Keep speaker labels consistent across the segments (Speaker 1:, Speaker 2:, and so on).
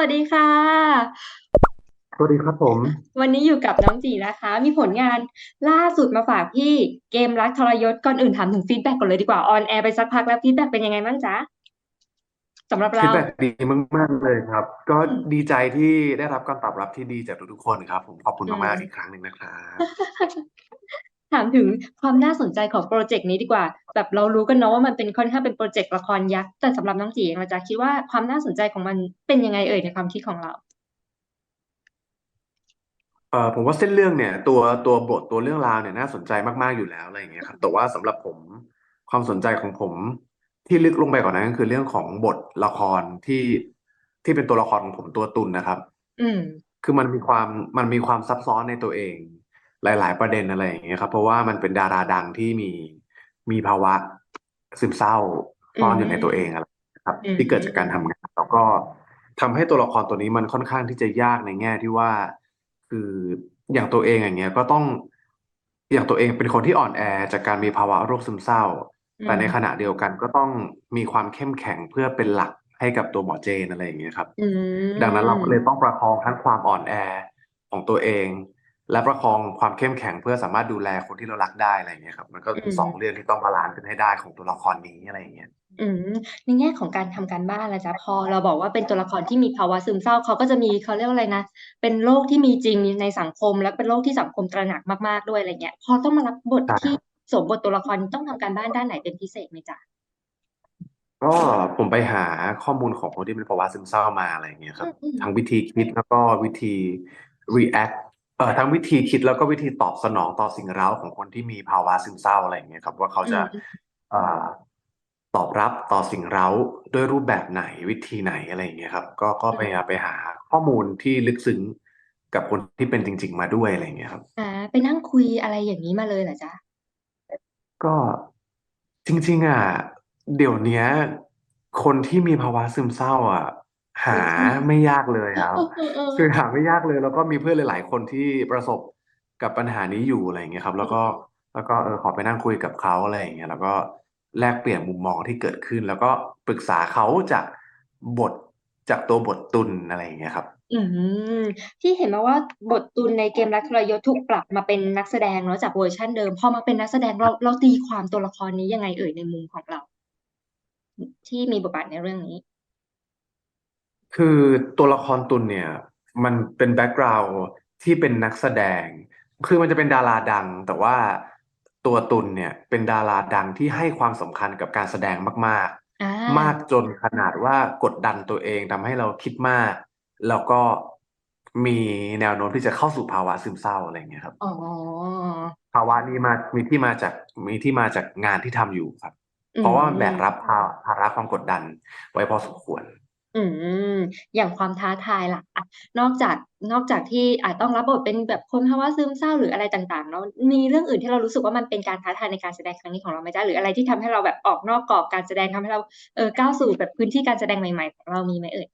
Speaker 1: วัสดีค่ะ
Speaker 2: สวัสดีครับผม
Speaker 1: วันนี้อยู่กับน้องจีนะคะ มีผลงานล่าสุดมาฝากพี่เกมรักทรยศก่อนอื่นถามถึงฟีดแบ็กก่อนเลยดีกว่าออนแอร์ไปสักพักแล้วฟีดแบ็กเป็นยังไงบ้างจ๊ะสำหรับ
Speaker 2: ฟี
Speaker 1: เรา
Speaker 2: ดแบ็กดีมากๆเลยครับ ก็
Speaker 1: อืม
Speaker 2: ดีใจที่ได้รับการตอบรับที่ดีจากทุกๆคนครับ ผมขอบคุณ
Speaker 1: อื
Speaker 2: มาก
Speaker 1: ม
Speaker 2: ๆอีกครั้งหนึ่งนะครับ
Speaker 1: ถามถึงความน่าสนใจของโปรเจกต์นี้ดีกว่า แบบเรารู้กันเนาะว่ามันเป็นค่อนข้างเป็นโปรเจกต์ละครยักษ์แต่สำหรับน้องจีเองเราจะคิดว่าความน่าสนใจของมันเป็นยังไงเอ่ยในความคิดของเรา
Speaker 2: เอ่อผมว่าเส้นเรื่องเนี่ย ตัวตัวบทตัวเรื่องราวเนี่ยน่าสนใจมากๆอยู่แล้วอะไรอย่างเงี้ยครับแต่ว่าสำหรับผมความสนใจของผมที่ลึกลงไปกว่านั้นก็คือเรื่องของบทละครที่ที่เป็นตัวละครของผมตัวตุนนะครับ
Speaker 1: อืม
Speaker 2: คือมันมีความมันมีความซับซ้อนในตัวเอง หลาย ๆ ประเด็นอะไรอย่างเงี้ยครับ เพราะว่ามันเป็นดาราดังที่มีมีภาวะซึมเศร้า
Speaker 1: อื
Speaker 2: ซ่อนอยู่ในตัว
Speaker 1: ม
Speaker 2: เองอะไรนะครับ
Speaker 1: อื
Speaker 2: ที่เกิดจากการ
Speaker 1: ม
Speaker 2: ทำงาน แล้วก็ทำให้ตัวละครตัวนี้มันค่อนข้างที่จะยากในแง่ที่ว่า คืออย่างตัวเองอย่างเงี้ยก็ต้องอย่างตัวเองเป็นคนที่อ่อนแอจากการมีภาวะโรคซึมเศร้า
Speaker 1: อื
Speaker 2: แต่ใน
Speaker 1: ม
Speaker 2: ขณะเดียวกันก็ต้องมีความเข้มแข็งเพื่อเป็นหลักให้กับตัวหมอเจนอะไรอย่างเงี้ยครับ
Speaker 1: อื
Speaker 2: ดังนั้นเราก็เลย
Speaker 1: ม
Speaker 2: ต้องประคองทั้งความอ่อนแอของตัวเอง และประคองความเข้มแข็งเพื่อสามารถดูแลคนที่เรารักได้อะไรอย่างเงี้ยครับ มันก็
Speaker 1: อื
Speaker 2: เป็น
Speaker 1: ม
Speaker 2: สองเรื่องที่ต้องบาลานซ์กันให้ได้ของตัวละครนี้อะไรอย่างเงี้ย
Speaker 1: อืมในแง่ของการทำการบ้านละจ๊ะพอเราบอกว่าเป็นตัวละครที่มีภาวะซึมเศร้าเขาก็จะมีเขาเรียกว่าอะไรนะ เป็นโรคที่มีจริงในสังคม และเป็นโรคที่สังคมตระหนักมากๆด้วยอะไรเงี้ย พอต้องมารับบท
Speaker 2: ใช่
Speaker 1: ที่สวมบทตัวละครต้องทำการบ้านด้านไหนเป็นพิเศษไหมจ๊ะ
Speaker 2: ก็ผมไปหาข้อมูลของคนที่เป็นภาวะซึมเศร้ามาอะไรอย่างเงี้ยค
Speaker 1: อื
Speaker 2: รับ
Speaker 1: มอืม
Speaker 2: ทั้งวิธีคิดแล้วก็วิธี react เอ่อ ทั้งวิธีคิดแล้วก็วิธีตอบสนองต่อสิ่งเร้าของคนที่มีภาวะซึมเศร้าอะไรอย่างเงี้ยครับ ว่าเขา
Speaker 1: อื
Speaker 2: จะ
Speaker 1: ม
Speaker 2: เอ่อตอบรับต่อสิ่งเร้าด้วยรูปแบบไหนวิธีไหนอะไรอย่างเงี้ยครับ ก็ก็
Speaker 1: อื
Speaker 2: พยายาม
Speaker 1: ม
Speaker 2: ไปหาข้อมูลที่ลึกซึ้งกับคนที่เป็นจริง ๆ มาด้วยอะไรอย่างเงี้ยครับ
Speaker 1: อ่าไปนั่งคุยอะไรอย่างนี้มาเลยเหรอจ๊ะ
Speaker 2: ก็จริง ๆ อะ เดี๋ยวเนี้ย คนที่มีภาวะซึมเศร้า อะ หา
Speaker 1: เยอะมาก
Speaker 2: ไม่ยากเลยครับ
Speaker 1: เออเออ เออ
Speaker 2: คือหาไม่ยากเลย แล้วก็มีเพื่อนหลาย ๆ คนที่ประสบกับปัญหานี้อยู่ อะไรอย่างเงี้ยครับ
Speaker 1: อื
Speaker 2: แล้วก็
Speaker 1: ม
Speaker 2: แล้วก็ เออ ขอไปนั่งคุยกับเขา อะไรอย่างเงี้ย แล้วก็แลกเปลี่ยนมุมมองที่เกิดขึ้น แล้วก็ปรึกษาเขาจากบท จากตัวบทตุนอะไรอย่างเงี้ยครับ
Speaker 1: อืม ที่เห็นมาว่า บทตุลในเกม รักทรยศ ถูกปรับมาเป็นนักแสดงเนาะ จากเวอร์ชันเดิม พอมาเป็นนักแสดง เรา เราตีความตัวละครนี้ยังไงเอ่ย ในมุมของเรา ที่มีบทบาทในเรื่องนี้
Speaker 2: คือตัวละครตุลเนี่ย มันเป็นแบ็กกราวด์ที่เป็นนักแสดง คือมันจะเป็นดาราดัง แต่ว่าตัวตุลเนี่ยเป็นดาราดังที่ให้ความสำคัญกับการแสดงมาก
Speaker 1: อ่า
Speaker 2: ๆ มากจนขนาดว่ากดดันตัวเองทำให้เราคิดมาก แล้วก็มีแนวโน้มที่จะเข้าสู่ภาวะซึมเศร้าอะไรอย่างเงี้ยครับ
Speaker 1: อ๋อ
Speaker 2: ภาวะนี้มา มีที่มาจาก มีที่มาจากงานที่ทำอยู่ครับ
Speaker 1: อื
Speaker 2: เพราะว่ามันแบ
Speaker 1: ม
Speaker 2: กรับภาภาระความกดดันไว้พอสมควร
Speaker 1: อืม อย่างความท้าทายล่ะอะนอกจากนอกจากที่อาจต้องรับบทเป็นแบบคนภาวะซึมเศร้าหรืออะไรต่างๆเนาะมีเรื่องอื่นที่เรารู้สึกว่ามันเป็นการท้าทายในการแสดงครั้งนี้ของเราไหมจ๊ะหรืออะไรที่ทำให้เราแบบออกนอกกรอบการแสดงทำให้เราเออก้าวสู่แบบพื้นที่การแสดงใหม่ ๆ ของเรามีไหมเอ่ย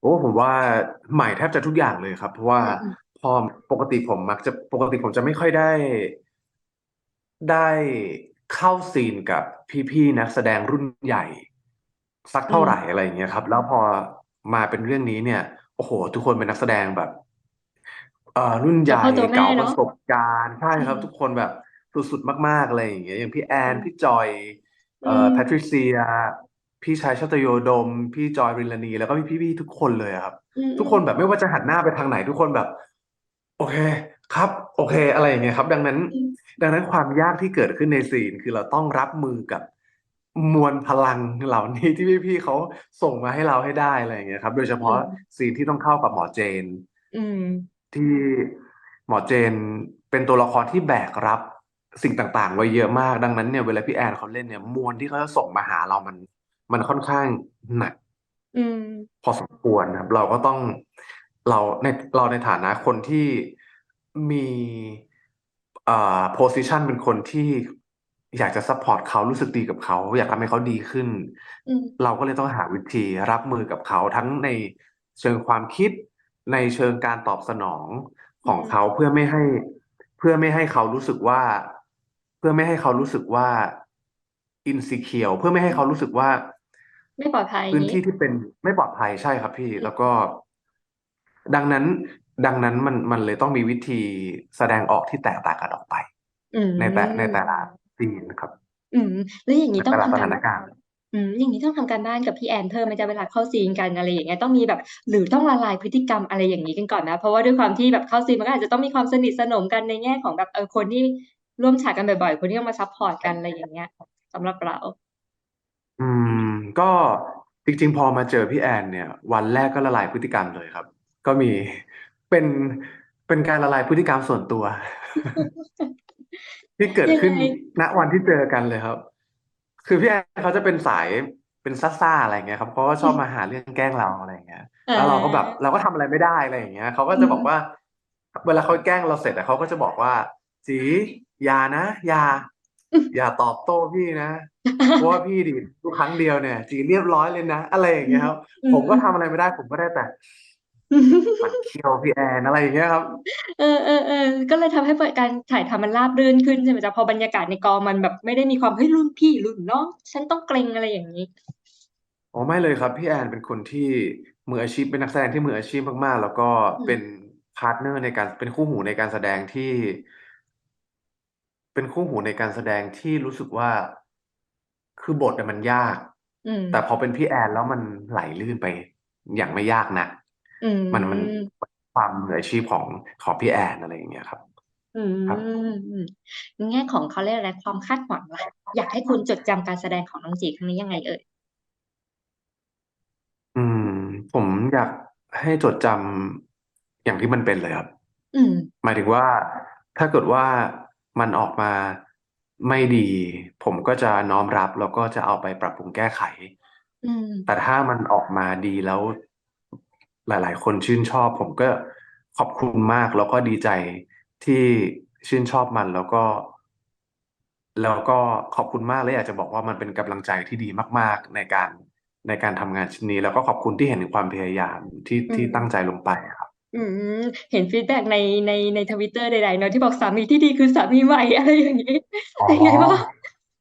Speaker 2: โอ้ผมว่าใหม่แทบจะทุกอย่างเลยครับ เพราะว่า
Speaker 1: อืม
Speaker 2: พอปกติผมมักจะปกติผมจะไม่ค่อยได้ ได้เข้าซีนกับพี่ๆนักแสดงรุ่นใหญ่ สัก
Speaker 1: อื
Speaker 2: เท่ามไหร่
Speaker 1: อืม
Speaker 2: อะไรอย่างเงี้ยครับ แล้วพอมาเป็นเรื่องนี้เนี่ย โอ้โหทุกคนเป็นนักแสดงแบบ เอ่อ รุ่นให
Speaker 1: ตัว
Speaker 2: ญ่
Speaker 1: พ่อตัวแม่
Speaker 2: เก่าป
Speaker 1: เนาะ
Speaker 2: ระสบการณ์ ใช่
Speaker 1: อื
Speaker 2: ครับ
Speaker 1: ม
Speaker 2: ทุกคนแบบสุด ๆ มาก ๆ อะไรอย่างเงี้ย อย่างพี่แอ
Speaker 1: อื
Speaker 2: น
Speaker 1: ม
Speaker 2: พี่จอย
Speaker 1: อื
Speaker 2: เอ่อ
Speaker 1: ม
Speaker 2: แพทริเซียพี่ชายชาตโยดม พี่จอย ริลลานี แล้วก็พี่พี่ ๆ ทุกคนเลยอะครับ
Speaker 1: อืม
Speaker 2: ทุ
Speaker 1: อื
Speaker 2: ก
Speaker 1: ม
Speaker 2: คนแบบไม่ว่าจะหันหน้าไปทางไหน ทุกคนแบบ โอเค ครับ โอเค อะไรอย่างเงี้ยครับ ดังนั้น
Speaker 1: อืม
Speaker 2: ดังนั้นความยากที่เกิดขึ้นในซีน คือเราต้องรับมือกับ มวลพลังเหล่านี้ที่พี่ๆเขาส่งมาให้เราให้ได้อะไรอย่างเงี้ยครับ โดยเฉ
Speaker 1: อื
Speaker 2: พาะ
Speaker 1: ม
Speaker 2: ซีนที่ต้องเข้ากับหมอเจน
Speaker 1: อืม
Speaker 2: ที่หมอเจนเป็นตัวละครที่แบกรับสิ่งต่างๆ ไว้เยอะมากดังนั้นเนี่ยเวลาพี่แอนเขาเล่นเนี่ย มวลที่เขาจะส่งมาหาเรามัน มันค่อนข้างหนัก
Speaker 1: อืม
Speaker 2: พอสมควรนะครับ เราก็ต้องเราในเราในฐานะคนที่มีเอ่อ position เป็นคนที่ อยากจะซัพพอร์ตเขารู้สึกดีกับเขา อยากทำให้เขาดีขึ้น
Speaker 1: อืม
Speaker 2: เราก็เลยต้องหาวิธีรับมือกับเขาทั้งในเชิงความคิด ในเชิงการตอบสนองข
Speaker 1: อื
Speaker 2: อง
Speaker 1: ม
Speaker 2: เขาเพื่อไม่ให้ เพื่อไม่ให้เขารู้สึกว่า เพื่อไม่ให้เขารู้สึกว่า insecure เพื่อไม่ให้เขารู้สึกว่า
Speaker 1: ไม่ปลอดภัยอ
Speaker 2: พื้
Speaker 1: ย่านงนี้
Speaker 2: ที่ที่เป็นไม่ปลอดภัยใช่ครับพี่ แล้วก็ ดังนั้น ดังนั้นมันมันเลยต้องมีวิธีแสดงออกที่แตกต่างกันออกไป
Speaker 1: อืม
Speaker 2: ในแต่ในแต่ละ ซีนครับ
Speaker 1: อืม แล้วอย่าง
Speaker 2: ใน
Speaker 1: นี้ต้อ
Speaker 2: แต่
Speaker 1: ง
Speaker 2: ละ
Speaker 1: ทำ
Speaker 2: ส
Speaker 1: การ
Speaker 2: ถานการณ์
Speaker 1: อืมอย่างนี้ต้องทำการบ้านกับพี่แอนเพิ่มไหมจ๊ะเวลาเข้าซีนกันอะไรอย่างเงี้ยต้องมีแบบ หรือต้องละลายพฤติกรรมอะไรอย่างนี้กันก่อนนะ เพราะว่าด้วยความที่แบบเข้าซีนมันก็อาจจะต้องมีความสนิทสนมกันในแง่ของแบบเออคนที่ร่วมฉากกันบ่อยๆ คนที่ต้องมาซัพพอร์ตกันอะไรอย่างเงี้ยสำหรับเรา
Speaker 2: อืม ก็จริง ๆ พอมาเจอพี่แอนเนี่ย วันแรกก็ละลายพฤติกรรมเลยครับ ก็มีเป็นเป็นการละลายพฤติกรรมส่วนตัว ที่เกิด
Speaker 1: ยัง
Speaker 2: ขึ้น
Speaker 1: ไง
Speaker 2: ณวันที่เจอกันเลยครับ คือพี่แอนเขาจะเป็นสายเป็นซ่าๆอะไรอย่างเงี้ยครับเขาก็ชอบมาหาเรื่องแกล้งเราอะไรอย่างเงี้ย
Speaker 1: อ่า
Speaker 2: แล้วเราก็แบบเราก็ทำอะไรไม่ได้อะไรอย่างเงี้ยเขาก็
Speaker 1: อื
Speaker 2: จะ
Speaker 1: ม
Speaker 2: บอกว่า เวลาเขาแกล้งเราเสร็จอะเขาก็จะบอกว่าจีอย่านะอย่าอย่าตอบโต้พี่นะเพราะว่าพี่ดิทุกครั้งเดียวเนี่ยจีเรียบร้อยเลยนะ อะไรอย่างเงี้ยครับ
Speaker 1: อื
Speaker 2: ผมก็
Speaker 1: ม
Speaker 2: ทำอะไรไม่ได้ผมก็ได้แต่ มันเคี้ยวพี่แอนอะไรอย่างเงี้ยครับ
Speaker 1: เออเออเออก็เลยทำให้การถ่ายทำมันราบรื่นขึ้นใช่ไหมจ๊ะพอบรรยากาศในกองมันแบบไม่ได้มีความเฮ้ยรุ่นพี่รุ่นน้อง ฉันต้องเกรงอะไรอย่างนี้
Speaker 2: อ๋อไม่เลยครับ พี่แอนเป็นคนที่มืออาชีพเป็นนักแสดงที่มืออาชีพมากๆ แล้วก็
Speaker 1: อื
Speaker 2: เป็
Speaker 1: ม
Speaker 2: นพาร์ทเนอร์ในการเป็นคู่หูในการแสดงที่ เป็นคู่หูในการแสดงที่รู้สึกว่าคือบทเนี่ยมันยาก
Speaker 1: อืม
Speaker 2: แต่พอเป็นพี่แอนแล้วมันไหลลื่นไปอย่างไม่ยากนัก
Speaker 1: อื ม
Speaker 2: มันมันความมืออาชีพของของพี่แอนอะไรอย่างเงี้ยครับ
Speaker 1: อืม
Speaker 2: ครับ
Speaker 1: อืมในแง่ของเขาเรียกอะไรความคาดหวังล่ะอยากให้คุณจดจำการแสดงของน้องจีครั้งนี้ยังไงเอ่ย
Speaker 2: อืม ผมอยากให้จดจำอย่างที่มันเป็นเลยครับ
Speaker 1: อืม
Speaker 2: หมายถึงว่าถ้าเกิดว่ามันออกมาไม่ดี ผมก็จะน้อมรับแล้วก็จะเอาไปปรับปรุงแก้ไข
Speaker 1: อืม
Speaker 2: แต่ถ้ามันออกมาดีแล้ว หลาย ๆ คนชื่นชอบ ผมก็ขอบคุณมากแล้วก็ดีใจที่ชื่นชอบมันแล้วก็ แล้วก็ขอบคุณมากและอยากจะบอกว่ามันเป็นกำลังใจที่ดีมาก ๆ ในการในการทำงานชิ้นนี้ แล้วก็ขอบคุณที่เห็นถึงความพยายามที่
Speaker 1: อื
Speaker 2: ที่
Speaker 1: ม
Speaker 2: ตั้งใจลงไปครับ
Speaker 1: อืม เห็นฟีดแบ็กในในในทวิตเตอร์ใดๆเนอะที่บอกสามีที่ดีคือสามีใหม่ อะไรอย่างนี้
Speaker 2: อ๋อ
Speaker 1: เป็นไงบ้าง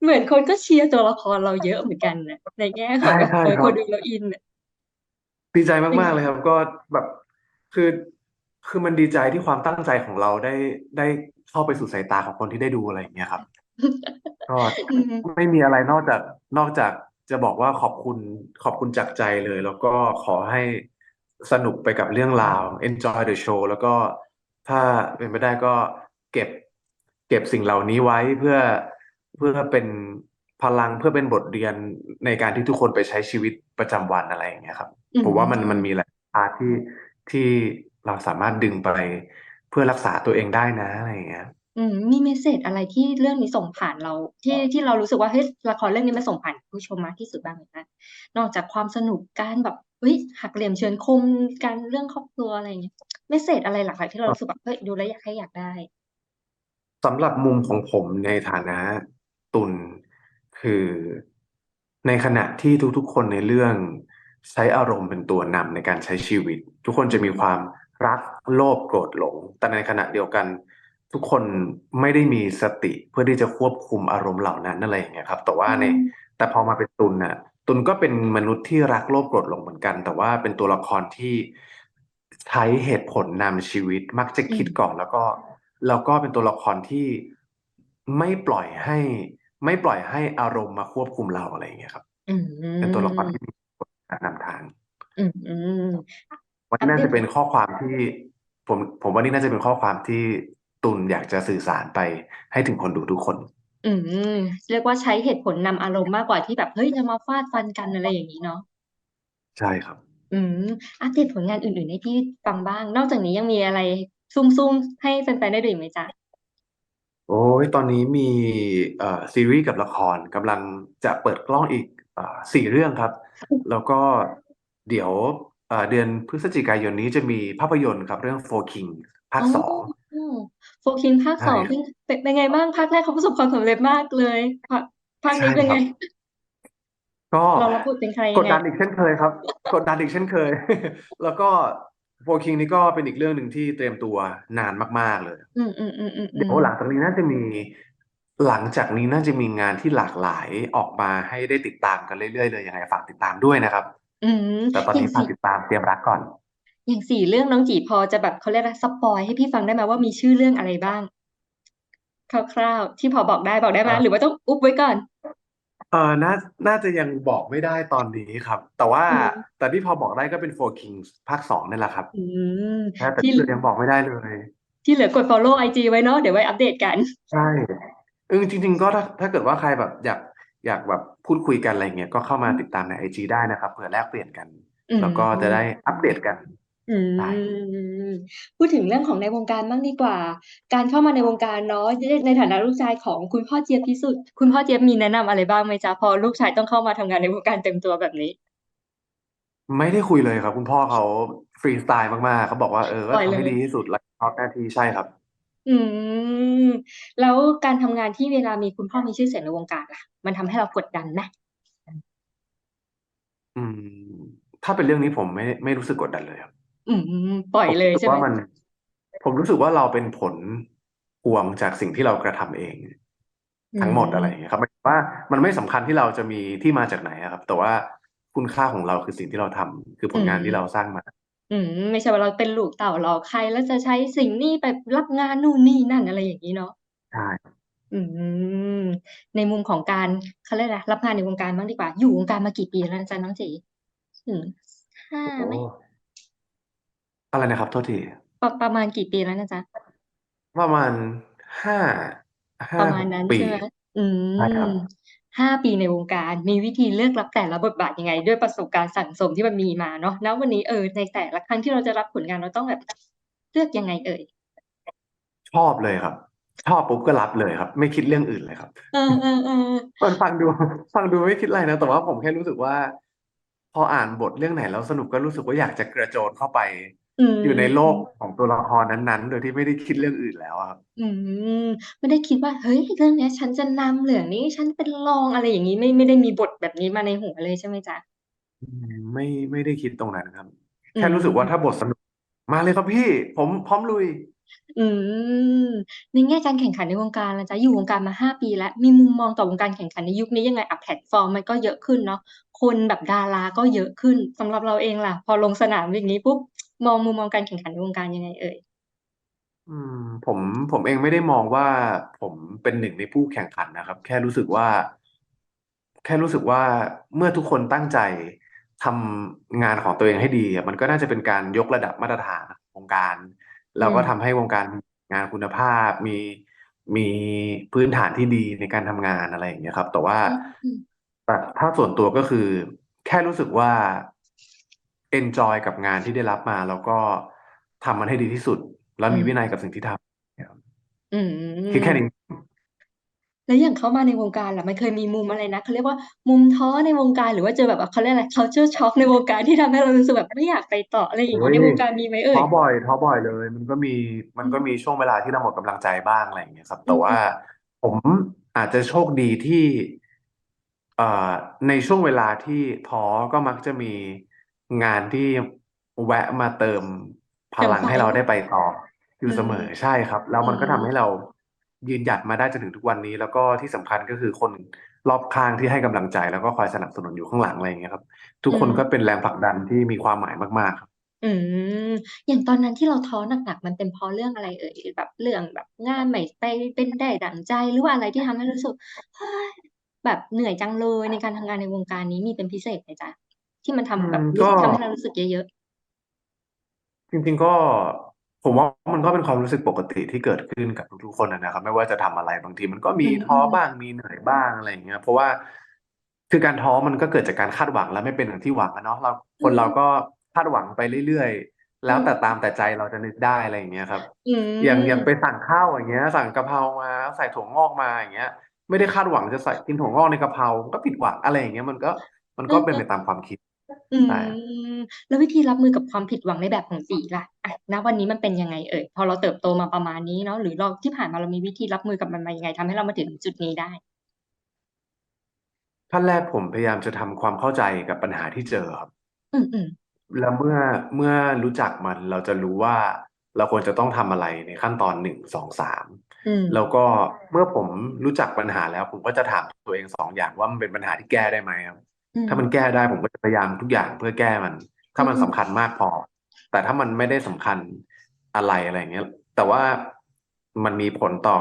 Speaker 1: เหมือนคนก็เชียร์ตัวละครเราเยอะเหมือนกันนะในแง่ขอ
Speaker 2: ใช่
Speaker 1: งแบบ
Speaker 2: ใช่
Speaker 1: เออ
Speaker 2: ค
Speaker 1: ค
Speaker 2: รั
Speaker 1: น
Speaker 2: บ
Speaker 1: ดูแล้วอินน่ะ
Speaker 2: ดีใจมากๆเลยครับ ก็แบบคือคือมันดีใจที่ความตั้งใจของเราได้ได้เข้าไปสู่สายตาของคนที่ได้ดูอะไรอย่างเงี้ยครับ ก็ไม่มีอะไรนอกจากนอกจากจะบอกว่าขอบคุณขอบคุณจากใจเลย แล้วก็ขอให้สนุกไปกับเรื่องราว enjoy the show แล้วก็ถ้าเป็นไปได้ก็เก็บ เก็บสิ่งเหล่านี้ไว้เพื่อเพื่อเป็น พลังเพื่อเป็นบทเรียนในการที่ทุกคนไปใช้ชีวิตประจำวันอะไรอย่างเงี้ยครับ
Speaker 1: อื
Speaker 2: ผมว่ามัน
Speaker 1: ม
Speaker 2: มันมีหลายพาร์ทที่ที่เราสามารถดึงไปเพื่อรักษาตัวเองได้นะอะไรอย่างเงี้ย
Speaker 1: อืมมีเมสเซจอะไรที่เรื่องนี้ส่งผ่านเรา ที่ที่เรารู้สึกว่าเฮ้ยละครเรื่องนี้มันส่งผ่านผู้ชมมากที่สุดบ้างไหมคะนอกจากความสนุกการแบบเฮ้ยหักเหลี่ยมเฉือนคมการเรื่องครอบครัวอะไรอย่างเงี้ยเมสเซจอะไรหลักๆที่เรารู้สึกแบบเฮ้ยดูแล้วอยากให้อยากได้
Speaker 2: สำหรับมุมของผมในฐานะตุล คือในขณะที่ทุกๆ คนในเรื่องใช้อารมณ์เป็นตัวนำในการใช้ชีวิต ทุกคนจะมีความรักโลภโกรธหลง แต่ในขณะเดียวกัน ทุกคนไม่ได้มีสติเพื่อที่จะควบคุมอารมณ์เหล่านั้นอะไรอย่างเงี้ยครับ แต่ว่าใน
Speaker 1: อืม
Speaker 2: แต่พอมาเป็นตุลน่ะ ตุลก็เป็นมนุษย์ที่รักโลภโกรธหลงเหมือนกัน แต่ว่าเป็นตัวละครที่ใช้เหตุผลนำชีวิตมักจะ
Speaker 1: อื
Speaker 2: คิด
Speaker 1: ม
Speaker 2: ก่อนแล้วก็ แล้วก็เป็นตัวละครที่ไม่ปล่อยให้ ไม่ปล่อยให้อารมณ์มาควบคุมเราอะไรอย่างเงี้ยครับ
Speaker 1: อื
Speaker 2: เป็นตัวละคร
Speaker 1: ม
Speaker 2: ที่มีการนำทาง
Speaker 1: อืมอืม
Speaker 2: วัน
Speaker 1: อั
Speaker 2: นี้
Speaker 1: ป
Speaker 2: น่า
Speaker 1: เด
Speaker 2: จะ
Speaker 1: ต
Speaker 2: เป็นข้อความที่ ผม ผมว่านี่น่าจะเป็นข้อความที่ตุลอยากจะสื่อสารไปให้ถึงคนดูทุกคน
Speaker 1: อืมเรียกว่าใช้เหตุผลนำอารมณ์มากกว่าที่แบบเฮ้ยจะมาฟาดฟันกันอะไรอย่างนี้เนาะ
Speaker 2: ใช่ครับ
Speaker 1: อืมอัปเดตผลงานอื่นๆให้พี่ฟังบ้าง นอกจากนี้ยังมีอะไรซุ่มๆให้แฟนๆได้ดูอีกไหมจ๊ะ
Speaker 2: โอ้ย ตอนนี้มี เอ่อ ซีรีส์กับละครกำลังจะเปิดกล้องอีกเอ่อสี่เรื่องครับ แล้วก็เดี๋ยว เอ่อ เดือนพฤศจิกายนนี้จะมีภาพยนตร์ครับเรื่อง Four King ภาค
Speaker 1: อ๋อ
Speaker 2: สอง
Speaker 1: โฟคิงภาคส
Speaker 2: ใช่
Speaker 1: อง
Speaker 2: ครั
Speaker 1: เป็
Speaker 2: บ
Speaker 1: นเป็นเป็นไงบ้าง ภาคแรกเขาประสบความสำเร็จมากเลย ภาคภาค
Speaker 2: ใช่
Speaker 1: นี้เป็น
Speaker 2: ครั
Speaker 1: ไง
Speaker 2: บ ก็
Speaker 1: เรารับบทเป็นใคร
Speaker 2: ก
Speaker 1: ยั
Speaker 2: ด
Speaker 1: งไง
Speaker 2: ดันอีกเช่นเคยครับ กดดันอีกเช่นเคย แล้วก็ Four King นี่ก็เป็นอีกเรื่องหนึ่งที่เตรียมตัวนานมาก ๆเลย
Speaker 1: อืมอืมอืมอืมอื
Speaker 2: เดี๋ยว
Speaker 1: ม
Speaker 2: หลังจากนี้น่าจะมี หลังจากนี้น่าจะมีงานที่หลากหลายออกมาให้ได้ติดตามกันเรื่อยๆเลยยังไงฝากติดตามด้วยนะครับ
Speaker 1: อืม
Speaker 2: แต่ตอน
Speaker 1: อย่าง
Speaker 2: นี้ฝาก
Speaker 1: สี่
Speaker 2: ติดตามเตรียมรักก่อน
Speaker 1: อย่างสี่เรื่องน้องจีพอจะแบบเขาเรียกอะไรสปอยให้พี่ฟังได้ไหมว่ามีชื่อเรื่องอะไรบ้าง คร่าวๆที่พอบอกได้บอกได้ไหม
Speaker 2: เออ
Speaker 1: หรือว่าต้องอุบไว้ก่อน
Speaker 2: เออน่า น่าจะยังบอกไม่ได้ตอนนี้ครับ แต่ว่า
Speaker 1: อืม
Speaker 2: แต่ที่พอบอกได้ก็เป็น Four Kings ภาคสองนี่แหละครับ
Speaker 1: อืม
Speaker 2: ใช่แต่
Speaker 1: ที่
Speaker 2: ที่เหลือยังบอกไม่ได้เลย
Speaker 1: ที่เหลือกด follow IG ไว้เนาะเดี๋ยวไว้อัปเดตกัน
Speaker 2: ใช่ เออ จริง ๆ ก็ถ้า ถ้าเกิดว่าใครแบบอยาก อยากแบบพูดคุยกันอะไรเงี้ย ก็เข้ามาติดตามในไอจีได้นะครับ เผื่อแลกเปลี่ยนกัน
Speaker 1: อืม
Speaker 2: แล้วก็จะได้อัปเดตกัน
Speaker 1: อื
Speaker 2: ได้
Speaker 1: ม พูดถึงเรื่องของในวงการบ้างดีกว่า การเข้ามาในวงการเนาะ ในฐานะลูกชายของคุณพ่อเจี๊ยบพิสุทธิ์ คุณพ่อเจี๊ยบมีแนะนำอะไรบ้างไหมจ๊ะ พอลูกชายต้องเข้ามาทำงานในวงการเต็มตัวแบบนี้
Speaker 2: ไม่ได้คุยเลยครับ คุณพ่อเขาฟรีสไตล์มาก ๆ เขาบอกว่า เออ
Speaker 1: ป
Speaker 2: ก็
Speaker 1: ล่อย
Speaker 2: ทำ
Speaker 1: เล
Speaker 2: ให้
Speaker 1: ย
Speaker 2: ดีที่สุดแล้วชอบหน้าที่ ใช่ครับ
Speaker 1: อืม แล้วการทำงานที่เวลามีคุณพ่อมีชื่อเสียงในวงการล่ะ มันทำให้เรากดดันไหม
Speaker 2: อืม ถ้าเป็นเรื่องนี้ผมไม่ ไม่รู้สึกกดดันเลยครับ
Speaker 1: อืมปล่อย
Speaker 2: ผม
Speaker 1: เลย
Speaker 2: รู้สึ
Speaker 1: ใช่
Speaker 2: ก
Speaker 1: ไหม
Speaker 2: ว่ามัน ผมรู้สึกว่าเราเป็นผลพวงจากสิ่งที่เรากระทำเอง
Speaker 1: อื
Speaker 2: ทั้งหมดอะไรอ
Speaker 1: ม
Speaker 2: ย่างเงี้ยครับหมายถึงว่ามันไม่สำคัญที่เราจะมีที่มาจากไหนอะครับ แต่ว่าคุณค่าของเราคือสิ่งที่เราทำคือผ
Speaker 1: อื
Speaker 2: ล
Speaker 1: ม
Speaker 2: งานที่เราสร้างมา
Speaker 1: อืมไม่ใช่ว่าเราเป็นลูกเต่ารอใครแล้วจะใช้สิ่งนี้ไปรับงานนู่นนี่นั่นอะไรอย่างนี้เนาะ
Speaker 2: ใช่
Speaker 1: อืม ในมุมของการเขาเรียกอะไรรับงานในวงการบ้างดีกว่า อยู่วงการมากี่ปีแล้วนะจ๊ะน้องจีถึงห้า
Speaker 2: โอ้
Speaker 1: ไหม
Speaker 2: อะไรนะครับ โทษที
Speaker 1: ประประมาณกี่ปีแล้วนะจ๊ะ
Speaker 2: ประมาณห้าห้า
Speaker 1: ประ
Speaker 2: ห
Speaker 1: มาณ
Speaker 2: ก
Speaker 1: นั้น
Speaker 2: ปี
Speaker 1: ใช่ไหมอื
Speaker 2: ใช่ครั
Speaker 1: ม
Speaker 2: บ
Speaker 1: ห้าปีในวงการ มีวิธีเลือกรับแต่ละบทบาทยังไง ด้วยประสบการณ์สั่งสมที่มันมีมาเนาะ แล้ววันนี้เออในแต่ละครั้งที่เราจะรับผลงานเราต้องแบบเลือกยังไงเอ่ย
Speaker 2: ชอบเลยครับ ชอบปุ๊บก็รับเลยครับ ไม่คิดเรื่องอื่นเลยครับ
Speaker 1: เออเออเออ
Speaker 2: มันฟังดู ฟังดูไม่คิดอะไรนะ แต่ว่าผมแค่รู้สึกว่า พออ่านบทเรื่องไหนแล้วสนุกก็รู้สึกว่าอยากจะกระโจนเข้าไป
Speaker 1: อืม
Speaker 2: อยู่ในโลกของตัวละครนั้น ๆ โดยที่ไม่ได้คิดเรื่องอื่นแล้วอะครับ
Speaker 1: อืม ไม่ได้คิดว่า เฮ้ย เรื่องเนี้ยฉันจะนำเรื่องนี้ฉันเป็นรอง อะไรอย่างนี้ ไม่ ไม่ได้มีบทแบบนี้มาในหัวเลยใช่ไหมจ๊ะ
Speaker 2: อืม ไม่ ไม่ได้คิดตรงนั้นครับ
Speaker 1: อื
Speaker 2: แค่รู้สึกว่า ถ้าม บทสนุก มาเลยครับพี่ ผมพร้อมลุย
Speaker 1: อืม ในแง่การแข่งขันในวงการนะจ๊ะ อยู่วงการมาห้าปีแล้ว มีมุมมองต่อวงการแข่งขันในยุคนี้ยังไงอะแพลตฟอร์มมันก็เยอะขึ้นเนาะ คนแบบดาราก็เยอะขึ้น สำหรับเราเองล่ะ พอลงสนามอย่างนี้ปุ๊บ มองมุมมองการแข่งขันในวงการยังไงเอ่ย
Speaker 2: อืมผมผมเองไม่ได้มองว่าผมเป็นหนึ่งในผู้แข่งขันนะครับ แค่รู้สึกว่า แค่รู้สึกว่าเมื่อทุกคนตั้งใจทำงานของตัวเองให้ดีอะมันก็น่าจะเป็นการยกระดับมาตรฐานของวงการ
Speaker 1: อื
Speaker 2: แล้ว
Speaker 1: ม
Speaker 2: ก็ทำให้วงการมีงานคุณภาพ มีมีพื้นฐานที่ดีในการทำงานอะไรอย่างเงี้ยครับ แต่ว่า
Speaker 1: อืมอืม
Speaker 2: แต่ถ้าส่วนตัวก็คือ แค่รู้สึกว่า enjoy กับงานที่ได้รับมา แล้วก็ทำมันให้ดีที่สุด แล้ว
Speaker 1: อื
Speaker 2: มี
Speaker 1: ม
Speaker 2: วินัยกับสิ่งที่ทำเนี่ยครับ
Speaker 1: อืม
Speaker 2: คิดแค่นี้
Speaker 1: แล้วอย่างเข้ามาในวงการล่ะมันเคยมีมุมอะไรนะเขาเรียกว่ามุมท้อในวงการหรือว่าเจอแบบว่าเขาเรียกอะไร culture shock ในวงการที่ทำให้เรารู้สึกแบบไม่อยากไปต่ออะไรอย่าง
Speaker 2: โอ้
Speaker 1: นี้
Speaker 2: ย
Speaker 1: ในวงการมีไหมเอ่
Speaker 2: ท้
Speaker 1: ย
Speaker 2: อบ่อยท้อบ่อยเลย มันก็มีมัน
Speaker 1: อื
Speaker 2: ก็
Speaker 1: ม
Speaker 2: มีช่วงเวลาที่เราหมดกำลังใจบ้างอะไรอย่างเงี้ยครับ
Speaker 1: อื
Speaker 2: แต่
Speaker 1: ม
Speaker 2: ว่า
Speaker 1: อืม
Speaker 2: ผมอาจจะโชคดีที่เอ่อในช่วงเวลาที่ท้อก็มักจะมี งานที่แวะมาเติมพ
Speaker 1: เติม
Speaker 2: ลัง
Speaker 1: ไฟ
Speaker 2: ให้เราได้ไปต่ออ
Speaker 1: อื
Speaker 2: ยู่เส
Speaker 1: ม
Speaker 2: มอใช่ครับ แล้ว
Speaker 1: อื
Speaker 2: มันก็ทำ
Speaker 1: ม
Speaker 2: ให้เรายืนหยัดมาได้จนถึงทุกวันนี้ แล้วก็ที่สำคัญก็คือคนรอบข้างที่ให้กำลังใจ แล้วก็คอยสนับสนุนอยู่ข้างหลังอะไรอย่างเงี้ยครับ ทุก
Speaker 1: อื
Speaker 2: คน
Speaker 1: ม
Speaker 2: ก็เป็นแรงผลักดันที่มีความหมายมากๆครับ
Speaker 1: อืม อย่างตอนนั้นที่เราท้อหนักๆ มันเป็นเพราะเรื่องอะไรเอ่ยแบบเรื่องแบบงานไม่ไปเป็นได้ดั่งใจหรือว่าอะไรที่ทำให้รู้สึกเฮ้ยแบบเหนื่อยจังเลยในการทำงานในวงการนี้มีเป็นพิเศษไหมจ๊ะ ที่มัน
Speaker 2: อื
Speaker 1: ทำแบ
Speaker 2: ม
Speaker 1: บรู้
Speaker 2: ก็
Speaker 1: สึกทำให้เรารู้สึกเยอะ
Speaker 2: จริงๆก็ผมว่ามันก็เป็นความรู้สึกปกติที่เกิดขึ้นกับทุกๆคนนะนะครับ ไม่ว่าจะทำอะไรบางทีมันก็
Speaker 1: ๆ
Speaker 2: มี
Speaker 1: อืม
Speaker 2: ท้
Speaker 1: อื
Speaker 2: อ
Speaker 1: ม
Speaker 2: บ้างมีเหนื่อยบ้างอะไรอย่างเงี้ยเพราะว่าคือการท้อมันก็เกิดจากการคาดหวังแล้วไม่เป็นอย่างที่หวังอะเนาะเรา
Speaker 1: อื
Speaker 2: คนเรา
Speaker 1: ม
Speaker 2: ก็คาดหวังไปเรื่อยๆ
Speaker 1: อื
Speaker 2: แล้วแต่
Speaker 1: ม
Speaker 2: ตามแต่ใจเราจะนึกได้อะไรอย่างเงี้ยครับ
Speaker 1: อื
Speaker 2: อย่างอย่าง
Speaker 1: ม
Speaker 2: ไปสั่งข้าวอย่างเงี้ย สั่งกะเพรามาใส่ถั่วงอกมาอย่างเงี้ย ไม่ได้คาดหวังจะใส่กินถั่วงอกในกะเพราก็ผิดหวังอะไรอย่างเงี้ยมันก็มัน
Speaker 1: เอ
Speaker 2: ก็
Speaker 1: อ
Speaker 2: เป็น
Speaker 1: เอ
Speaker 2: ไป
Speaker 1: อ
Speaker 2: ตามความคิด
Speaker 1: อื
Speaker 2: ใช่
Speaker 1: มแล้ววิธีรับมือกับความผิดหวังในแบบของจีล่ะอะณ วันนี้มันเป็นยังไงเอ่ย พอเราเติบโตมาประมาณนี้เนาะ หรือเรา ที่ผ่านมาเรามีวิธีรับมือกับมันมายังไง ทำให้เรามาถึงจุดนี้ได้
Speaker 2: ขั้นแรกผมพยายามจะทำความเข้าใจกับปัญหาที่เจอครับ
Speaker 1: อืมอืม
Speaker 2: แล้วเมื่อ เมื่อรู้จักมัน เราจะรู้ว่า เราควรจะต้องทำอะไรในขั้นตอนหนึ่งสองสาม
Speaker 1: อืม
Speaker 2: แล้วก็เมื่อผมรู้จักปัญหาแล้ว ผมก็จะถามตัวเองสองอย่างว่า มันเป็นปัญหาที่แก้ได้ไหมครับ
Speaker 1: อืม
Speaker 2: ถ้ามันแก้ได้ผมก็จะพยายามทุกอย่างเพื่อแก้มัน ถ้ามัน
Speaker 1: อืม
Speaker 2: สำคัญมากพอ แต่ถ้ามันไม่ได้สำคัญอะไรอะไรอย่างเงี้ย แต่ว่ามันมีผลต่อ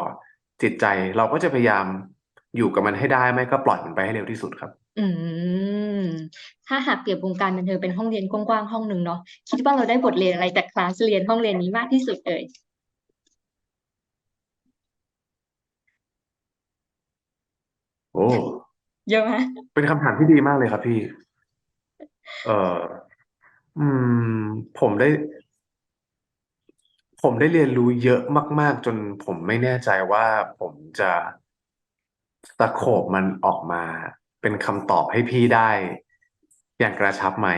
Speaker 2: จิตใจเราก็จะพยายามอยู่กับมันให้ได้ไม่ก็ปล่อยมันไปให้เร็วที่สุดครับ
Speaker 1: อืม ถ้าหากเปรียบวงการบันเทิงเป็นห้องเรียนกว้างๆห้องหนึ่งเนาะคิดว่าเราได้บทเรียนอะไรจากคลาสเรียนห้องเรียนนี้มากที่สุดเอ่ย
Speaker 2: โอ้
Speaker 1: เยอะไหม
Speaker 2: เป็นคำถามที่ดีมากเลยครับพี่ เอ่อ อืม ผมได้ ผมได้เรียนรู้เยอะมาก ๆ จนผมไม่แน่ใจว่าผมจะตะโขบมันออกมา เป็นคำตอบให้พี่ได้ อย่างกระชับไหม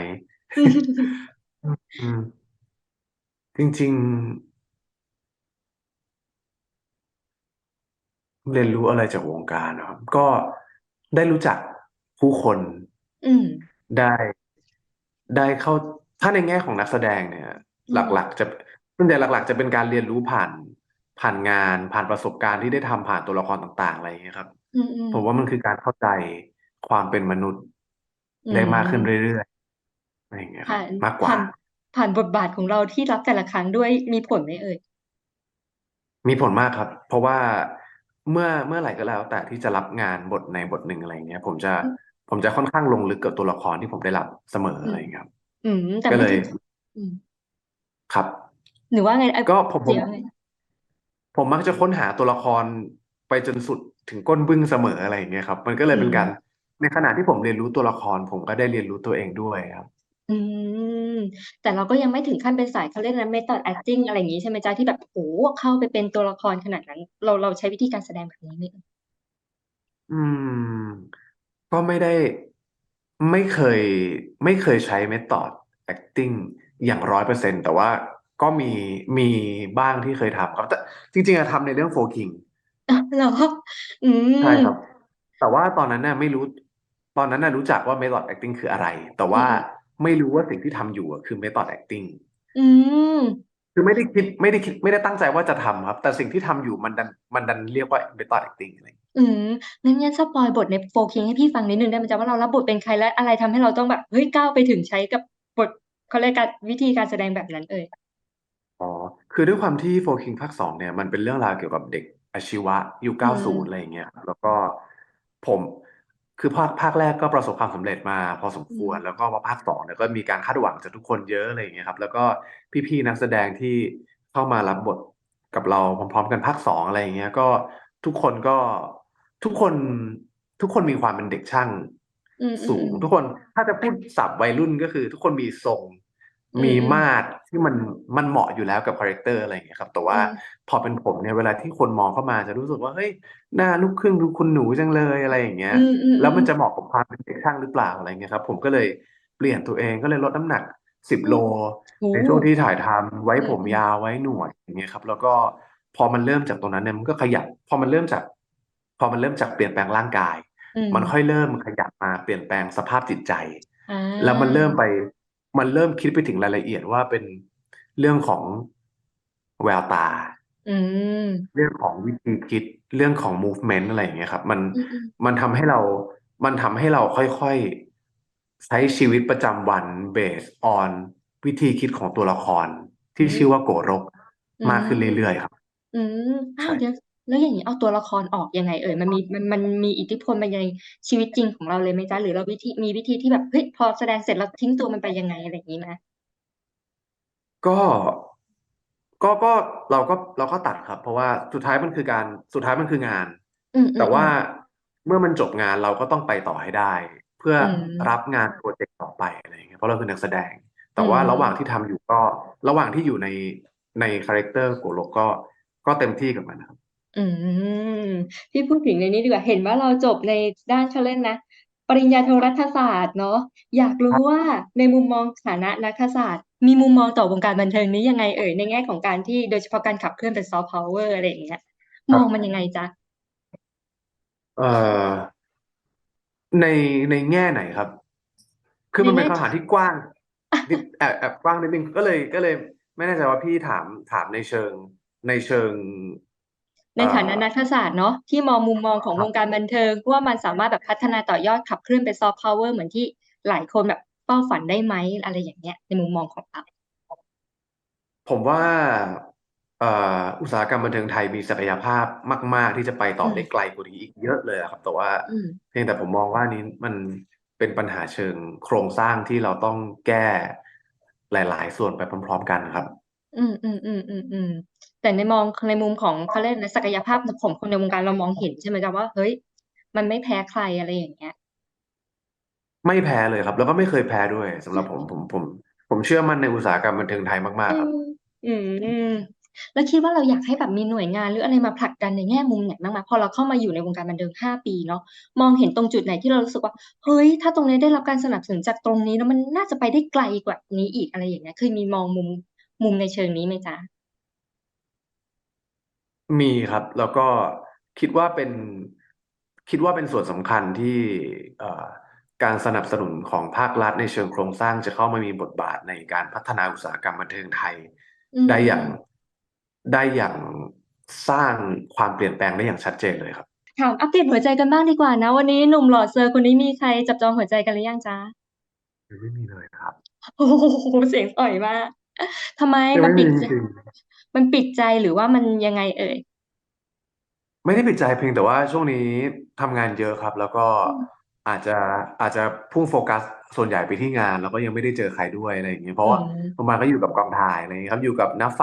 Speaker 2: อืม จริง ๆ เรียนรู้อะไรจากวงการนะครับ ก็ ได้รู้จักผู้คน
Speaker 1: อืม
Speaker 2: ได้ได้เข้าถ้าในแง่ของนักแสดงเนี่ย
Speaker 1: อืม
Speaker 2: หลักๆ จะส่วนใหญ่หลัก ๆ จะเป็นการเรียนรู้ผ่านผ่านงานผ่านประสบการณ์ที่ได้ทำผ่านตัวละครต่าง ๆ อะไรอย่างเงี้ยครับ
Speaker 1: อืมอืม
Speaker 2: ผมว่ามันคือการเข้าใจความเป็นมนุษย์
Speaker 1: อื
Speaker 2: ได้มากขึ้น
Speaker 1: ม
Speaker 2: เรื่อยๆอะไรอย่างเงี้ยครั
Speaker 1: ผ่า
Speaker 2: บ
Speaker 1: น
Speaker 2: มากกว่า
Speaker 1: ผ่านผ่านบทบาทของเราที่รับแต่ละครั้งด้วยมีผลไหมเอ่ย
Speaker 2: มีผลมากครับ เพราะว่า เมื่อเมื่อไหร่ก็แล้ว แต่ที่จะรับงานบทในบทหนึ่งอะไรอย่างเงี้ย ผมจะ
Speaker 1: อืม
Speaker 2: ผมจะค่อนข้างลงลึกกับตัวละครที่ผมได้รับเสมอ
Speaker 1: อื
Speaker 2: อะไร
Speaker 1: ม
Speaker 2: อย่างเงี้ยครับ
Speaker 1: อืม แต่
Speaker 2: ก็
Speaker 1: ไม่
Speaker 2: เลย
Speaker 1: ถึงอืม
Speaker 2: ครับ
Speaker 1: หรือว่าไงไอ้
Speaker 2: ก็ผมผ
Speaker 1: เสี
Speaker 2: ม
Speaker 1: ยว่าไง
Speaker 2: ผมมักจะค้นหาตัวละครไปจนสุดถึงก้นบึ้งเสมออะไรอย่างเงี้ยครับ มันก็เล
Speaker 1: อื
Speaker 2: ยเป็น
Speaker 1: ม
Speaker 2: การในขณะที่ผมเรียนรู้ตัวละคร ผมก็ได้เรียนรู้ตัวเองด้วยครับ
Speaker 1: อืม แต่เราก็ยังไม่ถึงขั้นเป็นสายเขาเรียกนะ method acting อะไรอย่างงี้ใช่ไหมจ๊ะที่แบบโอ้โหเข้าไปเป็นตัวละครขนาดนั้น เราเราใช้วิธีการแสดงแบบนี้ไหมเอ่ย
Speaker 2: อืม ก็ไม่ได้ไม่เคย ไม่เคยใช้ method acting อย่างร้อยเปอร์เซ็นต์แต่ว่าก็มีมีบ้างที่เคยทำครับแต่จริงๆอะทำในเรื่อง Four King
Speaker 1: อะเหรอ อื
Speaker 2: ใช่
Speaker 1: ม
Speaker 2: ครับ แต่ว่าตอนนั้นน่ะไม่รู้ ตอนนั้นน่ะรู้จักว่า method acting คืออะไร แต่
Speaker 1: อื
Speaker 2: ว่าม ไม่รู้ว่าสิ่งที่ทำอยู่อะคือ method acting
Speaker 1: อืม
Speaker 2: คือไม่ได้คิดไม่ได้คิดไม่ได้ตั้งใจว่าจะทำครับ แต่สิ่งที่ทำอยู่มันดันมันดันเรียกว่า method acting อะไร
Speaker 1: อืมงั้นงั้นสปอยบทในโฟคิงให้พี่ฟังนิดนึงได้ไหมจ๊ะว่าเรารับบทเป็นใครและอะไรทำให้เราต้องแบบเฮ้ยก้าวไปถึงใช้กับบทเขาเรียกการวิธีการแสดงแบบนั้นเอ่ย
Speaker 2: อ๋อคือด้วยความที่ Four King ภาคสองเนี่ยมันเป็นเรื่องราวเกี่ยวกับเด็กอาชีวะยุค
Speaker 1: อื
Speaker 2: เก้ามศูนย์อะไรอย่างเงี้ยครับแล้วก็ผม คือภาคภาคแรกก็ประสบความสำเร็จมาพอสม
Speaker 1: อื
Speaker 2: คว
Speaker 1: ม
Speaker 2: รแล้วก็มาภาคสองเนี่ยก็มีการคาดหวังจากทุกคนเยอะ อะไรอย่างเงี้ยครับ แล้วก็พี่ ๆ นักแสดงที่เข้ามารับบทกับเราพร้อม ๆ กันภาคสองอะไรอย่างเงี้ย ก็ทุกคนก็ ทุกคน ทุกคนมีความเป็นเด็กช่าง
Speaker 1: อืมอืม
Speaker 2: สู
Speaker 1: อื
Speaker 2: ง
Speaker 1: ม
Speaker 2: ทุกคน ถ้าจะพูดศัพท์วัยรุ่น ก็คือทุกคนมีทรง
Speaker 1: อื ม
Speaker 2: มี
Speaker 1: อืม
Speaker 2: มาตรที่มันมันเหมาะอยู่แล้วกับคาแรคเตอร์อะไรอย่างเงี้ยครับ แต่
Speaker 1: อื
Speaker 2: ว่ามพอเป็นผมเนี่ยเวลาที่คนมองเข้ามาจะรู้สึกว่าเฮ้ยหน้าลูกครึ่งดูคุณหนูจังเลยอะไรอย่างเงี้ย
Speaker 1: อืมอืม
Speaker 2: แล้
Speaker 1: อื
Speaker 2: ว
Speaker 1: ม
Speaker 2: มันจะเหมาะกับความเป็นเด็กช่างหรือเปล่าอะไรเงี้ยครับ ผมก็เลยเปลี่ยนตัวเองก็เลยลดน้ำหนักสิบ
Speaker 1: อื
Speaker 2: โล
Speaker 1: มโห
Speaker 2: ในช่วงที่ถ่ายทำไว้
Speaker 1: อื
Speaker 2: ผมม
Speaker 1: อืม
Speaker 2: ยาวไว้หนวดอย่างเงี้ยครับ แล้วก็พอมันเริ่มจากตรงนั้นเนี่ยมันก็ขยับ พอมันเริ่มจาก พอมันเริ่มจากเปลี่ยนแปลงร่างกาย
Speaker 1: อืม
Speaker 2: มันค่อยเริ่มขยับมาเปลี่ยนแปลงสภาพจิตใจ
Speaker 1: อ่
Speaker 2: แล้วมันเริ่า
Speaker 1: ม
Speaker 2: ไป มันเริ่มคิดไปถึงรายละเอียดว่าเป็นเรื่องของแววตา
Speaker 1: อืม
Speaker 2: เรื่องของวิธีคิดเรื่องของ movement อะไรอย่างเงี้ยครับ มัน
Speaker 1: อืมอืม
Speaker 2: มันทำให้เรา มันทำให้เราค่อยๆ ใช้ชีวิตประจำวัน based on วิธีคิดของตัวละคร
Speaker 1: อื
Speaker 2: ที่
Speaker 1: ม
Speaker 2: ชื่อว่าโกรก
Speaker 1: อื
Speaker 2: มากขึ้น
Speaker 1: ม
Speaker 2: เรื่อยๆครับ
Speaker 1: อืม อ้า
Speaker 2: ใช่
Speaker 1: ว เดี๋ยว แล้วอย่างนี้เอาตัวละครออกยังไง เอ่ยมันมีมันมันมีอิทธิพลมาในชีวิตจริงของเราเลยไหมจ๊ะหรือเราวิธีมีวิธีที่แบบเฮ้ยพอแสดงเสร็จเราทิ้งตัวมันไปยังไงอะไรอย่างนี้ไหม
Speaker 2: ก็ก็ก็เราก็เราก็ตัดครับ เพราะว่าสุดท้ายมันคือการสุดท้ายมันคืองาน
Speaker 1: อืมอื
Speaker 2: แต่
Speaker 1: มอื
Speaker 2: ว่ามเมื่อมันจบงานเราก็ต้องไปต่อให้ได้ เพื่อ
Speaker 1: อืม
Speaker 2: รับงานโปรเจกต์ต่อไปอะไรอย่างเงี้ยเพราะเราคือนักแสดง
Speaker 1: อื
Speaker 2: แต่ว่ามระหว่างที่ทำอยู่ก็ ระหว่างที่อยู่ในในคาแรคเตอร์โกโลกก็ก็เต็มที่กับมันนะครับ
Speaker 1: อืมพี่พูดถึงในนี้ดีกว่า เห็นว่าเราจบในด้านเขาเล่นนะ ปริญญาโทรัฐศาสตร์เนาะ อยากรู้ว่าในมุมมองฐานะนักศาสตร์ มีมุมมองต่อวงการบันเทิงนี้ยังไงเอ่ย ในแง่ของการที่โดยเฉพาะการขับเคลื่อนเป็นซอฟต์พาวเวอร์อะไรอย่างเงี้ย
Speaker 2: ค
Speaker 1: ม
Speaker 2: รั
Speaker 1: อบ งมันยังไงจ๊ะ
Speaker 2: เอ่อ ในในแง่ไหนครับ คือ
Speaker 1: ใน
Speaker 2: มันเป็น
Speaker 1: แง่
Speaker 2: คำถามที่กว้างนิดแอบแอบกว้างนิดนึงก็เลยก็เลย ไม่แน่ใจว่าพี่ถามถามในเชิงในเชิง
Speaker 1: ในฐานะนักศาสตร์เนาะที่มองมุมมองของ
Speaker 2: ครั
Speaker 1: ว
Speaker 2: บ
Speaker 1: งการบันเทิงว่ามันสามารถแบบพัฒนาต่อยอดขับเคลื่อนเป็นซอฟต์พาวเวอร์เหมือนที่หลายคนแบบเฝ้าฝันได้ไหมอะไรอย่างเงี้ยในมุมมองของเรา
Speaker 2: ผมว่าเอ่ออุตสาหกรรมบันเทิงไทยมีศักยภาพมาก ๆ ที่จะไปต่อ
Speaker 1: อืม
Speaker 2: ได้ไกลกว่านี้อีกเยอะเลยอะครับ แต่ว่า
Speaker 1: อืม
Speaker 2: เพียงแต่ผมมองว่านี้มันเป็นปัญหาเชิงโครงสร้างที่เราต้องแก้หลาย ๆ ส่วนไปพร้อม ๆ กันครับ
Speaker 1: อืมอืมอืมอืมอืม แต่ในมองในมุมของเขาเรียกนะศักยภาพของคนในวงการเรามองเห็นใช่ไหมจ๊ะว่าเฮ้ย มันไม่แพ้ใครอะไรอย่างเงี้ย
Speaker 2: ไม่แพ้เลยครับ แล้วก็ไม่เคยแพ้ด้วยสำหรับผมผมผม ผมเชื่อมั่นในอุตสาหกรรมบันเทิงไทยมาก
Speaker 1: อื
Speaker 2: ๆครับ
Speaker 1: มอืมอืมแล้วคิดว่าเราอยากให้แบบมีหน่วยงานหรืออะไรมาผลักดันในแง่มุมไหนบ้างไหมพอเราเข้ามาอยู่ในวงการบันเทิงห้าปีเนาะมองเห็นตรงจุดไหนที่เรารู้สึกว่าเฮ้ยถ้าตรงนี้ได้รับการสนับสนุนจากตรงนี้แล้วมันน่าจะไปได้ไกลกว่านี้อีกอะไรอย่างเงี้ยเคยมีมองมุมมุมในเชิงนี้ไหมจ๊ะ
Speaker 2: มีครับ แล้วก็คิดว่าเป็น คิดว่าเป็นส่วนสำคัญที่เอ่อการสนับสนุนของภาครัฐในเชิงโครงสร้างจะเข้ามามีบทบาทในการพัฒนาอุตสาหกรรมบันเทิงไทย
Speaker 1: อืม
Speaker 2: ได้อย่างได้อย่างสร้างความเปลี่ยนแปลงได้อย่างชัดเจนเลยครับ
Speaker 1: ถามอัปเดตหัวใจกันบ้างดีกว่านะ วันนี้หนุ่มหล่อเซอร์คนนี้มีใครจับจองหัวใจกันหรือยังจ๊ะ
Speaker 2: ไม่มีเลยครับ
Speaker 1: โอ้โห เสียงอ่อยมากทำไม
Speaker 2: ยัง
Speaker 1: มัน
Speaker 2: ไม่
Speaker 1: ปิ
Speaker 2: มี
Speaker 1: ด
Speaker 2: จ
Speaker 1: ใจ
Speaker 2: ริง
Speaker 1: มันปิดใจหรือว่ามันยังไงเอ่ย
Speaker 2: ๆไม่ได้ปิดใจ เพียงแต่ว่าช่วงนี้ทำงานเยอะครับ แล้วก็
Speaker 1: อืม
Speaker 2: อาจจะ อาจจะพุ่งโฟกัสส่วนใหญ่ไปที่งาน แล้วก็ยังไม่ได้เจอใครด้วย อะไรอย่างเงี้ยเพราะ
Speaker 1: อื
Speaker 2: ว่ามประมาณก็อยู่กับกองถ่าย อะไรอย่างเงี้ยครับ อยู่กับน้าไฟ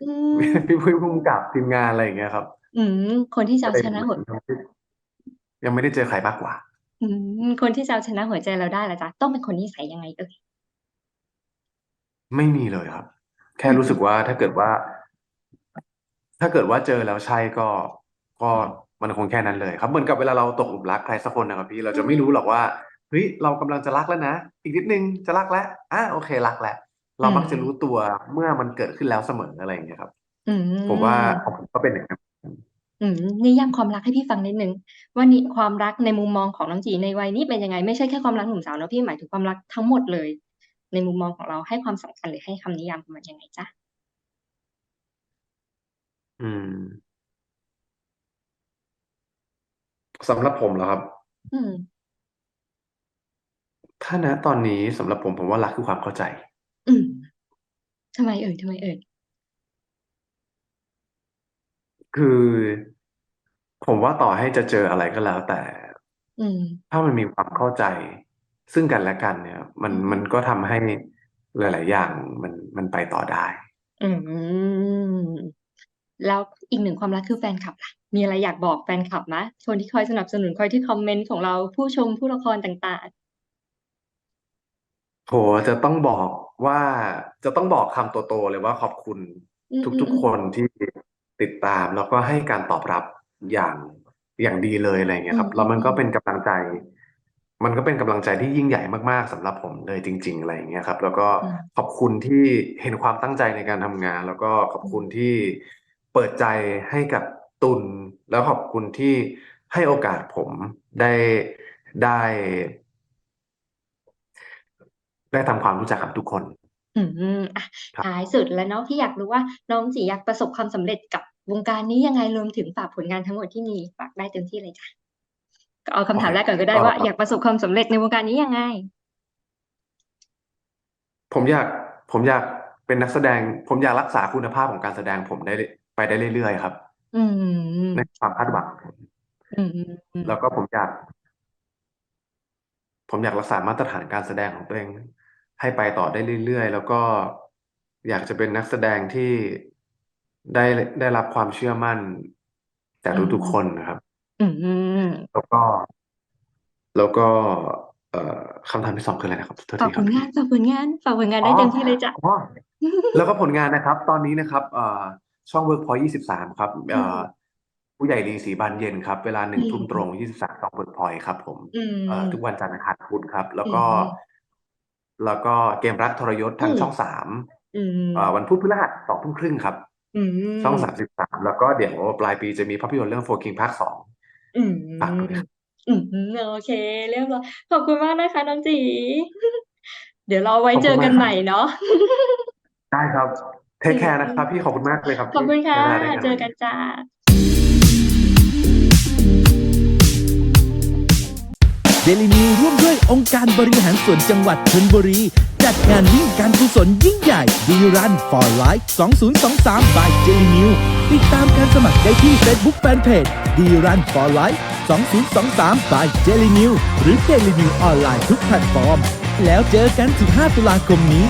Speaker 1: อืม
Speaker 2: พี่พุ้ยพุ่มกับ ทีมงาน อะไรอย่างเงี้ยครับ
Speaker 1: อืม คนที่จะ
Speaker 2: ก็
Speaker 1: เอา
Speaker 2: เลย
Speaker 1: ชนะหัว
Speaker 2: ยังไม่ได้เจอใครมากกว่า
Speaker 1: อืม คนที่จะเอาชนะหัวใจเราได้ล่ะจ๊ะ ต้องเป็นคนนิสัยยังไงเอ่ย
Speaker 2: ไม่มีเลยครับ แค่
Speaker 1: อืม
Speaker 2: รู้สึกว่าถ้าเกิดว่า ถ้าเกิดว่าเจอแล้วใช่ก็ ก็มันคงแค่นั้นเลยครับเหมือนกับเวลาเราตกหลุมรักใครสักคนนะครับพี่เรา
Speaker 1: อื
Speaker 2: จะไม่
Speaker 1: ม
Speaker 2: รู้หรอกว่าเฮ้ยเรากำลังจะรักแล้วนะอีกนิดนึงจะรักแล้วอะโอเครักแล้ว
Speaker 1: อื
Speaker 2: เรามักจะ
Speaker 1: ม
Speaker 2: รู้ตัวเมื่อมันเกิดขึ้นแล้วเสมออะไรอย่างเงี้ยครับ
Speaker 1: อื
Speaker 2: ผมว่า
Speaker 1: ม
Speaker 2: ของผมก็เป็นอย่างนั้น
Speaker 1: อืมนิยามความรักให้พี่ฟังนิดนึงว่านี่ความรักในมุมมองของน้องจีในวัยนี้เป็นยังไง ไม่ใช่แค่ความรักหนุ่มสาวนะพี่หมายถึงความรักทั้งหมดเลย ในมุมมองของเราให้ความสำคัญหรือให้คำนิยามของมันยังไงจ๊ะ
Speaker 2: อืมสำหรับผมเหรอครับ
Speaker 1: อืม
Speaker 2: ถ้าณตอนนี้สำหรับผมผมว่ารักคือความเข้าใจ
Speaker 1: อืมทำไมเอ่ยทำไมเอ่ย
Speaker 2: คือผมว่าต่อให้จะเจออะไรก็แล้วแต่
Speaker 1: อืม
Speaker 2: ถ้ามันมีความเข้าใจ ซึ่งกันและกันเนี่ย มัน
Speaker 1: อืม
Speaker 2: มันก็ทำให้หลาย ๆ อย่างมันมันไปต่อได้
Speaker 1: อืม แล้วอีกหนึ่งความรักคือแฟนคลับล่ะ มีอะไรอยากบอกแฟนคลับไหมคนที่คอยสนับสนุนคอยที่คอมเมนต์ของเราผู้ชมผู้ละครต่าง
Speaker 2: โหจะต้องบอกว่าจะต้องบอกคำโต ๆ เลยว่าขอบคุณ
Speaker 1: ๆ อืมอืม
Speaker 2: ทุก
Speaker 1: อื
Speaker 2: ๆ
Speaker 1: ม
Speaker 2: คนที่ติดตามแล้วก็ให้การตอบรับอย่างอย่างดีเลยอะไรอย่างเงี้
Speaker 1: อื
Speaker 2: ยค
Speaker 1: ม
Speaker 2: รับ
Speaker 1: อื
Speaker 2: แล้ว
Speaker 1: ม
Speaker 2: มัน
Speaker 1: อื
Speaker 2: ก็
Speaker 1: ม
Speaker 2: เป็นกำลังใจ มันก็เป็นกำลังใจที่ยิ่งใหญ่มากๆสำหรับผมเลยจริง ๆ อะไรอย่างเงี้ยครับ แล้วก็
Speaker 1: อืม
Speaker 2: ขอบคุณที่เห็นความตั้งใจในการทำงาน แล้วก็ขอบ
Speaker 1: อื
Speaker 2: คุ
Speaker 1: ม
Speaker 2: ณที่เปิดใจให้กับตุลแล้วขอบคุณที่ให้โอกาสผมได้ได้ ได้ทำความรู้จักกับทุกคน
Speaker 1: อืมอะ
Speaker 2: ครับ
Speaker 1: ท้ายสุดแล้วเนาะพี่อยากรู้ว่าน้องจีอยากประสบความสำเร็จกับวงการนี้ยังไงรวมถึงฝากผลงานทั้งหมดที่มีฝากได้เต็มที่เลยจ้ะก็ เอา
Speaker 2: โอ
Speaker 1: คำ
Speaker 2: เค
Speaker 1: ถามแรกก่อนก็ได้
Speaker 2: เอ่อ
Speaker 1: ว่าอยากประสบความสำเร็จในวงการนี้ยังไง
Speaker 2: ผมอยากผมอยากเป็นนักแสดง ผมอยากรักษาคุณภาพของการแสดงผมได้ไปได้เรื่อยๆครับ
Speaker 1: อืม
Speaker 2: ในความคาดหวังของผม
Speaker 1: อืมอืมอืม
Speaker 2: แล้วก็ผมอยาก ผมอยากรักษามาตรฐานการแสดงของตัวเองให้ไปต่อได้เรื่อยๆ แล้วก็อยากจะเป็นนักแสดงที่ได้ได้รับความเชื่อมั่นจาก
Speaker 1: อืม
Speaker 2: ทุกๆคนนะครับ
Speaker 1: อืม
Speaker 2: แล้วก็ แล้วก็ เอ่อคำถามที่สองคืออะไรนะครับโทษ
Speaker 1: ฝาก
Speaker 2: ที
Speaker 1: ผ
Speaker 2: ครับ
Speaker 1: ล
Speaker 2: พี่
Speaker 1: งานฝากผลงานฝากผลงาน
Speaker 2: อ๋
Speaker 1: ได้
Speaker 2: อ
Speaker 1: เต็มที่เลยจ้ะ
Speaker 2: อ๋อแล้วก็ผลงานนะครับ ตอนนี้นะครับเอ่อช่อง Workpoint 23 ครับ
Speaker 1: อื
Speaker 2: เอ่
Speaker 1: ม
Speaker 2: อผู้ใหญ่ดีสีบานเย็นครับ เวลาห
Speaker 1: อื
Speaker 2: นึ่ง
Speaker 1: ม
Speaker 2: ทุ่มตรง 23ช่อง Workpoint ครับผม
Speaker 1: อื
Speaker 2: เอ่อ
Speaker 1: ม
Speaker 2: ทุกวันจันทร์อังคารพุธครับ แล้ว
Speaker 1: อื
Speaker 2: ก็
Speaker 1: ม
Speaker 2: แล้วก็เกมรักทรยศ
Speaker 1: อื
Speaker 2: ทาง
Speaker 1: ม
Speaker 2: ช่องสาม
Speaker 1: อืม
Speaker 2: เอ่อวันพุธพฤหัสสองทุ่มครึ่งครับ
Speaker 1: อื
Speaker 2: ช่อง
Speaker 1: ม
Speaker 2: 33 แล้วก็เดี๋ยวปลายปีจะมีภาพยนตร์เรื่องโฟกิงภาคส อื
Speaker 1: ม
Speaker 2: ฝาก
Speaker 1: อืม โอเค เรียบร้อย ขอบคุณมากนะคะน้องจี เดี๋ยวเราไว้เจอกันใหม่เนาะ
Speaker 2: ได้ครับ เทคแคร์นะครับพี่ ขอบคุณมากเลยครับ
Speaker 1: ขอบคุณค่ะ
Speaker 2: เจ
Speaker 1: อกั
Speaker 2: นี้
Speaker 1: นจ้า
Speaker 3: เดลินิร่วมด้วยองค์การบริหารส่วนจังหวัดชนบุรี จัดงานวิ่งการกุศลยิ่งใหญ่ดีรัน for life 2023 by J New ติดตามการสมัครได้ที่ Facebook Fanpage ดีรัน for life 2023 by Jellynew หรือ Jellynew ออนไลน์ทุกแพลตฟอร์ม แล้วเจอกัน 15 ตุลาคมนี้